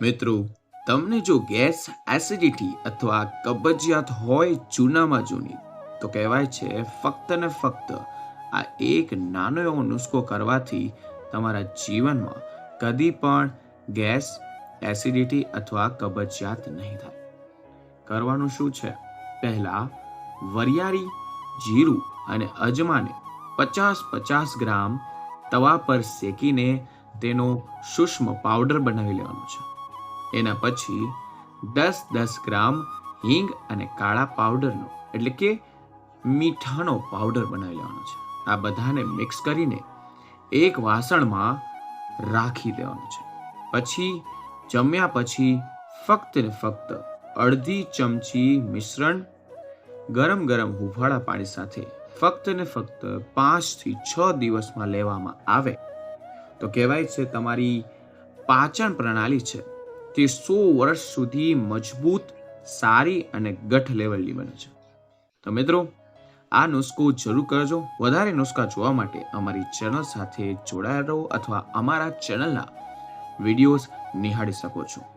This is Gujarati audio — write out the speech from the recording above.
મિત્રો, તમને જો ગેસ એસિડિટી અથવા કબજિયાત હોય જૂનામાં જૂની, તો કહેવાય છે ફક્ત ને ફક્ત આ એક નાનો એવો નુસ્ખો કરવાથી તમારા જીવનમાં કદી પણ ગેસ એસિડિટી અથવા કબજિયાત નહીં થાય. કરવાનું શું છે? પહેલા વરિયાળી, જીરું અને અજમાને પચાસ પચાસ ગ્રામ તવા પર શેકીને તેનો સૂક્ષ્મ પાવડર બનાવી લેવાનો છે. એના પછી દસ દસ ગ્રામ હિંગ અને કાળા પાવડરનો, એટલે કે મીઠાનો પાવડર બનાવી લેવાનો છે. આ બધાને મિક્સ કરીને એક વાસણમાં રાખી દેવાનું છે. પછી જમ્યા પછી ફક્ત ને ફક્ત અડધી ચમચી મિશ્રણ ગરમ ગરમ હુફાળા પાણી સાથે ફક્ત ને ફક્ત પાંચથી છ દિવસમાં લેવામાં આવે. તો કહેવાય છે તમારી પાચન પ્રણાલી છે. તે સો વર્ષ સુધી મજબૂત, સારી અને ગઠ લેવલની બને છે. તો મિત્રો, આ નુસ્ખો જરૂર કરજો. વધારે નુસ્ખા જોવા માટે અમારી ચેનલ સાથે જોડાયા રહો અથવા અમારા ચેનલના વિડીયોઝ નિહાળી શકો છો.